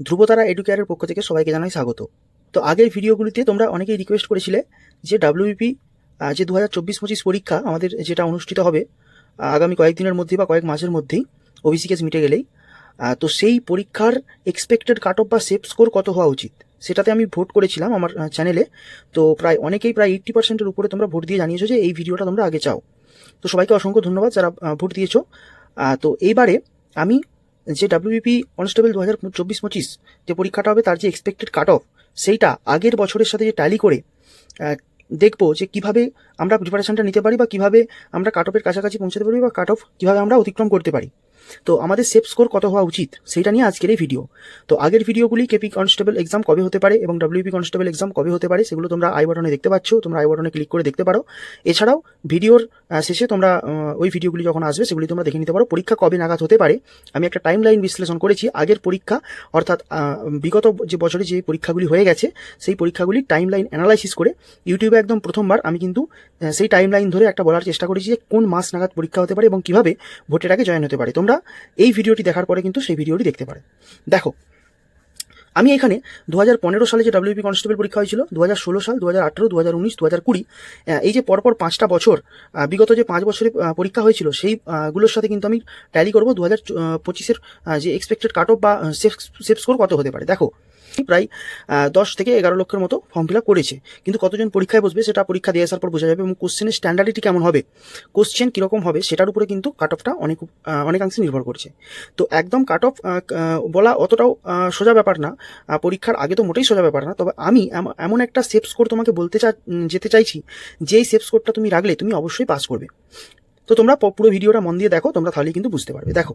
ধ্রুবতারা এডুকেয়ারের পক্ষ থেকে সবাইকে জানাই স্বাগত। তো আগের ভিডিওগুলিতে তোমরা অনেকেই রিকোয়েস্ট করেছিলে যে ডাব্লিউবিপি যে দু হাজার চব্বিশ পঁচিশ পরীক্ষা আমাদের যেটা অনুষ্ঠিত হবে আগামী কয়েকদিনের মধ্যেই বা কয়েক মাসের মধ্যেই ওবিসি কেস মিটে গেলেই তো সেই পরীক্ষার এক্সপেক্টেড কাট অফ বা সেফ স্কোর কত হওয়া উচিত? সেটাতে আমি ভোট করেছিলাম আমার চ্যানেলে তো প্রায় অনেকেই প্রায় এইট্টি পার্সেন্টের উপরে তোমরা ভোট দিয়ে জানিয়েছো যে এই ভিডিওটা তোমরা আগে চাও। তো সবাইকে অসংখ্য ধন্যবাদ যারা ভোট দিয়েছ। তো এইবারে আমি যে ডাব্লিউবিপি কনস্টেবল দু হাজার চব্বিশ পঁচিশ যে পরীক্ষাটা হবে তার যে এক্সপেক্টেড কাট অফ সেইটা আগের বছরের সাথে যে ট্যালি করে দেখব যে কীভাবে আমরা প্রিপারেশনটা নিতে পারি বা কীভাবে আমরা কাট অফের কাছাকাছি পৌঁছাতে পারি বা কাট অফ কীভাবে আমরা অতিক্রম করতে পারি। তো আমাদের সেফ স্কোর কত হওয়া উচিত? সেটা নিয়ে আজকের এই ভিডিও তো আগের ভিডিওগুলি কেপি কনস্টেবল এক্সাম কবে হতে পারে এবং ডাব্লিউপি কনস্টেবল এক্সাম কবে হতে পারে সেগুলো তোমরা আই বাটনে দেখতে পাচ্ছ। তোমরা আই বাটনে ক্লিক করে দেখতে পারো। এছাড়াও ভিডিওর শেষে তোমরা ওই ভিডিওগুলি যখন আসবে সেগুলি তোমরা দেখে নিতে পারো। পরীক্ষা কবে নাগাদ হতে পারে? আমি একটা টাইম লাইন বিশ্লেষণ করেছি। আগের পরীক্ষা, অর্থাৎ বিগত যে বছরে যে পরীক্ষাগুলি হয়ে গেছে, সেই পরীক্ষাগুলি টাইম লাইন অ্যানালাইসিস করে ইউটিউবে একদম প্রথমবার আমি কিন্তু সেই টাইম লাইন ধরে একটা বলার চেষ্টা করেছি যে কোন মাস নাগাদ পরীক্ষা হতে পারে এবং কীভাবে ভোটের আগে জয়েন হতে পারে। তোমরা এই ভিডিওটি দেখার পরে কিন্তু সেই ভিডিওটি দেখতে পারে। দেখো, আমি এখানে দু হাজার পনেরো সালে যে ডাব্লিউপি কনস্টেবল পরীক্ষা হয়েছিল, দু হাজার ষোলো সাল, দু হাজার আঠেরো, দু হাজার উনিশ, দু হাজার কুড়ি এই যে পরপর পাঁচটা বছর বিগত যে পাঁচ বছরের পরীক্ষা হয়েছিল, সেই গুলোর সাথে কিন্তু আমি ট্যালি করব। দু হাজার পঁচিশের যে এক্সপেক্টেড কাট অফ বা সেফ সেফ স্কোর কত হতে পারে? দেখো প্রায় দশ থেকে এগারো লক্ষের মতো ফর্ম ফিল আপ করেছে। কিন্তু কতজন পরীক্ষায় বসবে সেটা পরীক্ষা দিয়ে আসার পর বোঝা যাবে এবং কোশ্চেনের স্ট্যান্ডার্ডিটি কেমন হবে কোশ্চেন কীরকম হবে সেটার উপরে কিন্তু কাট অফটা অনেক অনেকাংশে নির্ভর করছে। তো একদম কাট অফ বলা অতটাও সোজা ব্যাপার না পরীক্ষার আগে তো মোটেই সোজা ব্যাপার না, তবে আমি এম- এমন একটা সেফ স্কোর তোমাকে বলতে চা যেতে চাইছি, যেই সেফ স্কোরটা তুমি রাখলে তুমি অবশ্যই পাস করবে। তো তোমরা পুরো ভিডিওটা মন দিয়ে দেখো, তোমরা তাহলেই কিন্তু বুঝতে পারবে। দেখো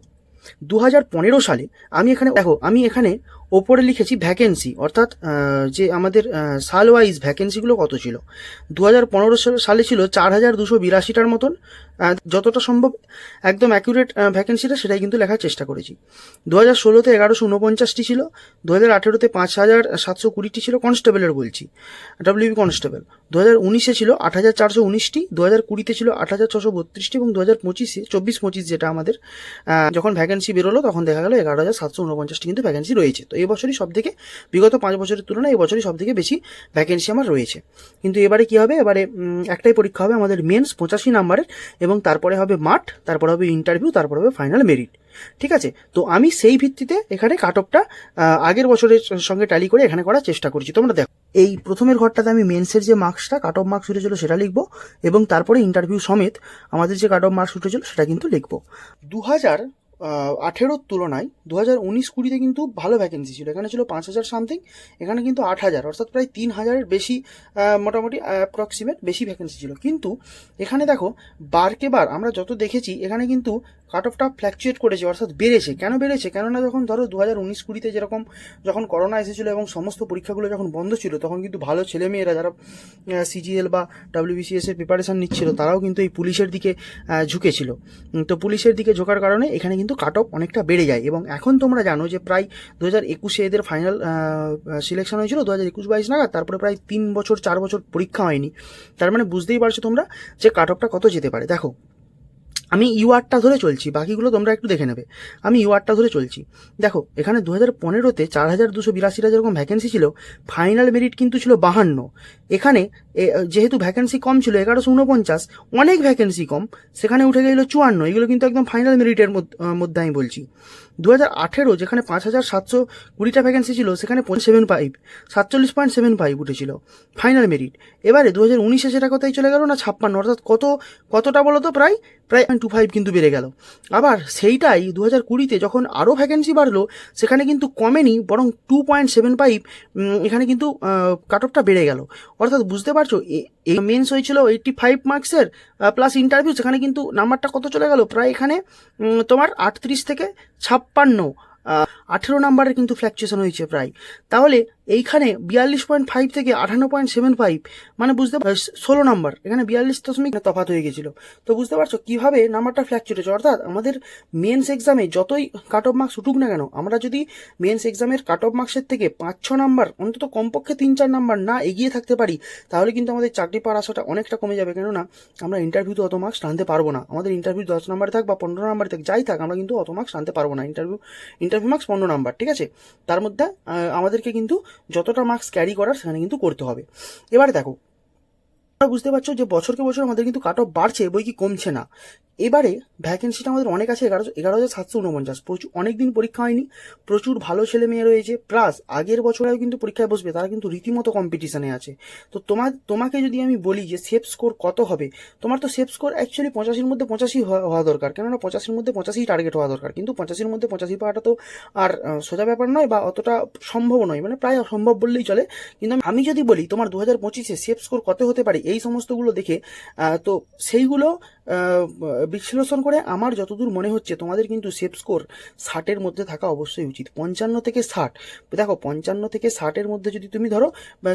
দু হাজার পনেরো সালে আমি এখানে, দেখো, আমি এখানে ওপরে লিখেছি ভ্যাকেন্সি অর্থাৎ যে আমাদের সাল ওয়াইজ ভ্যাকেন্সিগুলো কত ছিল? দু হাজার পনেরো সালে ছিল চার হাজার দুশো বিরাশিটার মতন যতটা সম্ভব একদম অ্যাকুরেট ভ্যাকেন্সিটা সেটাই কিন্তু লেখার চেষ্টা করেছি। দু হাজার ষোলোতে এগারোশো উনপঞ্চাশটি ছিল দু হাজার আঠেরোতে পাঁচ হাজার সাতশো কুড়িটি ছিল কনস্টেবলের বলছি ডাব্লিউবি কনস্টেবল। দু হাজার উনিশে ছিল আট হাজার চারশো উনিশটি দু হাজার কুড়িতে ছিল আট হাজার ছশো বত্রিশটি এবং দু হাজার পঁচিশে, চব্বিশ পঁচিশ যেটা আমাদের যখন ভ্যাকেন্সি বেরোলো, তখন দেখা গেল এগারো হাজার সাতশো উনপঞ্চাশটি কিন্তু ভ্যাকেন্সি রয়েছে। তো এই বছরই সব থেকে বিগত পাঁচ বছরের তুলনায় এই বছরই সব থেকে বেশি ভ্যাকেন্সি আমার রয়েছে। কিন্তু এবারে কি হবে? এবারে একটাই পরীক্ষা হবে আমাদের মেন্স পঁচাশি নাম্বারের, এবং তারপরে হবে মাঠ, তারপরে হবে ইন্টারভিউ তারপরে হবে ফাইনাল মেরিট ঠিক আছে? তো আমি সেই ভিত্তিতে এখানে কাট অফটা আগের বছরের সঙ্গে ট্যালি করে এখানে করার চেষ্টা করছি। তোমরা দেখো, এই প্রথমের ঘরটাতে আমি মেন্সের যে মার্কসটা কাট অফ মার্কস উঠেছিল সেটা লিখব, এবং তারপরে ইন্টারভিউ সমেত আমাদের যে কাট অফ মার্কস উঠেছিল সেটা কিন্তু লিখব। দু হাজার আঠেরোর তুলনায় দু হাজার উনিশ কুড়িতে কিন্তু ভালো ভ্যাকেন্সি ছিল। এখানে ছিল পাঁচ হাজার সামথিং এখানে কিন্তু আট হাজার, অর্থাৎ প্রায় তিন হাজারের বেশি মোটামুটি অ্যাপ্রক্সিমেট বেশি ভ্যাকেন্সি ছিল। কিন্তু এখানে দেখো, বারকে বার আমরা যত দেখেছি, এখানে কিন্তু কাট অফটা ফ্ল্যাকচুয়েট করেছে, অর্থাৎ বেড়েছে। কেন বেড়েছে? কেননা যখন ধরো দু হাজার উনিশ কুড়িতে যেরকম যখন করোনা এসেছিল এবং সমস্ত পরীক্ষাগুলো যখন বন্ধ ছিল, তখন কিন্তু ভালো ছেলেমেয়েরা যারা সিজিএল বা ডাব্লিউবিসিএস এর প্রিপারেশন নিচ্ছিল, তারাও কিন্তু এই পুলিশের দিকে ঝুঁকেছিল। তো পুলিশের দিকে ঝোঁকার কারণে এখানে কিন্তু কাট অফ অনেকটা বেড়ে যায়। এবং এখন তোমরা জানো যে প্রায় দু হাজার একুশে এদের ফাইনাল সিলেকশন হয়েছিল দু হাজার একুশ বাইশ নাগাদ, তারপরে প্রায় তিন বছর, চার বছর পরীক্ষা হয়নি। তার মানে বুঝতেই পারছ তোমরা যে কাট অফটা কত যেতে পারে। দেখো আমি ইউআরটা ধরে চলছি, বাকিগুলো তোমরা একটু দেখে নেবে। আমি ইউআরটা ধরে চলছি। দেখো, এখানে দু হাজার পনেরোতে চার হাজার দুশো বিরাশিটা যেরকম ভ্যাকেন্সি ছিল ফাইনাল মেরিট কিন্তু ছিল বাহান্ন। এখানে যেহেতু ভ্যাকেন্সি কম ছিল, এগারোশো উনপঞ্চাশ, অনেক ভ্যাকেন্সি কম, সেখানে উঠে গেল চুয়ান্ন। এগুলো কিন্তু একদম ফাইনাল মেরিটের মধ্যে আমি বলছি। দু হাজার আঠেরো, যেখানে পাঁচ হাজার সাতশো কুড়িটা ভ্যাকেন্সি ছিল, সেখানে সেভেন ফাইভ, সাতচল্লিশ পয়েন্ট সেভেন ফাইভ উঠেছিল ফাইনাল মেরিট এবারে দু হাজার উনিশে সেটা কথাই চলে গেল না ছাপ্পান্ন? অর্থাৎ কত, কতটা বলো তো প্রায় প্রায় টু ফাইভ কিন্তু বেড়ে গেল। আবার সেইটাই দু হাজার কুড়িতে যখন আরও ভ্যাকেন্সি বাড়লো, সেখানে কিন্তু কমেনি, বরং টু পয়েন্ট সেভেন ফাইভ এখানে কিন্তু কাট অফটা বেড়ে গেল। অর্থাৎ বুঝতে পারছ এই মেন্স হয়েছিল এইটটি ফাইভ মার্কসের প্লাস ইন্টারভিউ সেখানে কিন্তু নাম্বারটা কত চলে গেল? প্রায় এখানে তোমার আটত্রিশ থেকে ছাপ্পান্ন আঠেরো নাম্বারের কিন্তু ফ্ল্যাকচুয়েশন হয়েছে প্রায়। তাহলে এইখানে বিয়াল্লিশ পয়েন্ট ফাইভ থেকে আঠান্ন পয়েন্ট সেভেন ফাইভ মানে বুঝতে ষোলো নাম্বার। এখানে বিয়াল্লিশ দশমিক তফাত হয়ে গেছিল। তো বুঝতে পারছ কীভাবে নাম্বারটা ফ্ল্যাকচুয়েট হচ্ছে অর্থাৎ আমাদের মেন্স এক্সামে যতই কাট অফ মার্কস উঠুক না কেন, আমরা যদি মেন্স এক্সামের কাট অফ মার্কসের থেকে পাঁচ ছ নাম্বার, অন্তত কমপক্ষে তিন চার নাম্বার না এগিয়ে থাকতে পারি, তাহলে কিন্তু আমাদের চাকরি পাওয়ার আশাটা অনেকটা কমে যাবে। কেননা আমরা ইন্টারভিউতে অত মার্কস টানতে পারব না। আমাদের ইন্টারভিউ দশ নাম্বার থাক বা পনেরো নাম্বার থাক, যাই থাক, আমরা কিন্তু অত মার্কস টানতে পারব না। ইন্টারভিউ ইন্টারভিউ মার্কস পনেরো নাম্বার, ঠিক আছে? তার মধ্যে আমাদেরকে কিন্তু যতটা মার্কস ক্যারি করার সেখানে কিন্তু করতে হবে। এবারে দেখো বুঝতে পারছ যে বছরকে বছর আমাদের কিন্তু কাট অফ বাড়ছে, বই কি কমছে না। এবারে ভ্যাকেন্সিটা আমাদের অনেক আছে, এগারো এগারো হাজার সাতশো উনপঞ্চাশ প্রচুর অনেক দিন পরীক্ষা হয়নি, প্রচুর ভালো ছেলে মেয়ে রয়েছে প্লাস আগের বছরেও কিন্তু পরীক্ষায় বসবে, তারা কিন্তু রীতিমতো কম্পিটিশনে আছে। তো তোমার তোমাকে যদি আমি বলি যে সেফ স্কোর কত হবে, তোমার তো সেফ স্কোর অ্যাকচুয়ালি পঁচাশির মধ্যে পঁচাশি হওয়া দরকার, কেননা পঁচাশির মধ্যে পঁচাশি টার্গেট হওয়া দরকার। কিন্তু পঁচাশির মধ্যে পঁচাশি পাওয়াটা তো আর সোজা ব্যাপার নয় বা অতটা সম্ভব নয় মানে প্রায় অসম্ভব বললেই চলে। কিন্তু আমি- যদি বলি তোমার দু হাজার পঁচিশে সেফ স্কোর কত হতে পারে, এই সমস্তগুলো দেখে তো সেইগুলো বিশ্লেষণ করে আমার যতদূর মনে হচ্ছে, তোমাদের কিন্তু সেফ স্কোর ষাটের মধ্যে থাকা অবশ্যই উচিত। পঞ্চান্ন থেকে ষাট। দেখো, পঞ্চান্ন থেকে ষাটের মধ্যে যদি তুমি ধরো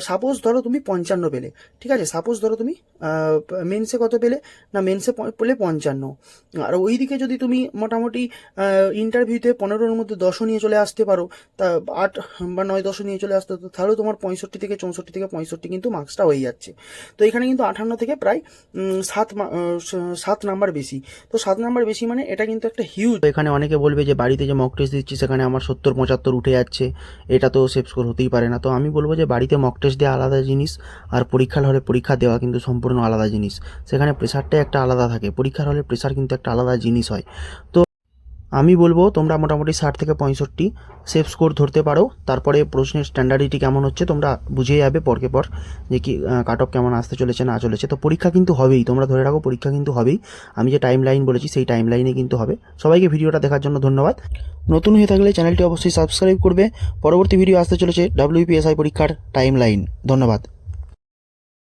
সাপোজ ধরো তুমি পঞ্চান্ন পেলে, ঠিক আছে? সাপোজ ধরো তুমি মেন্সে কত পেলে? না মেন্সে পেলে পঞ্চান্ন। আর ওইদিকে যদি তুমি মোটামুটি ইন্টারভিউতে পনেরোর মধ্যে দশও নিয়ে চলে আসতে পারো, তা আট বা নয় দশও নিয়ে চলে আসতে তো তাহলেও তোমার পঁয়ষট্টি থেকে চৌষট্টি থেকে পঁয়ষট্টি কিন্তু মার্কসটা হয়ে যাচ্ছে। তো এখানে কিন্তু আঠান্ন থেকে প্রায় সাত সাত নাম্বার বেশি। তো সাত নাম্বার বেশি মানে এটা কিন্তু একটা হিউজ এখানে অনেকে বলবে যে বাড়িতে যে মক টেস্ট দিচ্ছি, সেখানে আমার সত্তর পঁচাত্তর উঠে যাচ্ছে। এটা তো সেফ স্কোর হতেই পারে না। তো আমি বলব যে বাড়িতে মক টেস্ট দেওয়া আলাদা জিনিস, আর পরীক্ষার হলে পরীক্ষা দেওয়া কিন্তু সম্পূর্ণ আলাদা জিনিস। সেখানে প্রেশারটাই একটা আলাদা থাকে। পরীক্ষার হলে প্রেশার কিন্তু একটা আলাদা জিনিস হয়। তো আমি বলব তোমরা মোটামুটি ষাট থেকে পঁয়ষট্টি সেফ স্কোর ধরতে পারো। তারপরে প্রশ্নের স্ট্যান্ডার্ডিটি কেমন হচ্ছে তোমরা বুঝে যাবে পরকে পর যে কি কাট অফ কেমন আসতে চলেছে, না চলেছে। তো পরীক্ষা কিন্তু হবেই, তোমরা ধরে রাখো পরীক্ষা কিন্তু হবেই। আমি যে টাইম লাইন বলেছি সেই টাইম লাইনে কিন্তু হবে। সবাইকে ভিডিওটা দেখার জন্য ধন্যবাদ। নতুন হয়ে থাকলে চ্যানেলটি অবশ্যই সাবস্ক্রাইব করবে। পরবর্তী ভিডিও আসতে চলেছে ডাব্লিউপিএসআই পরীক্ষার টাইম লাইন ধন্যবাদ।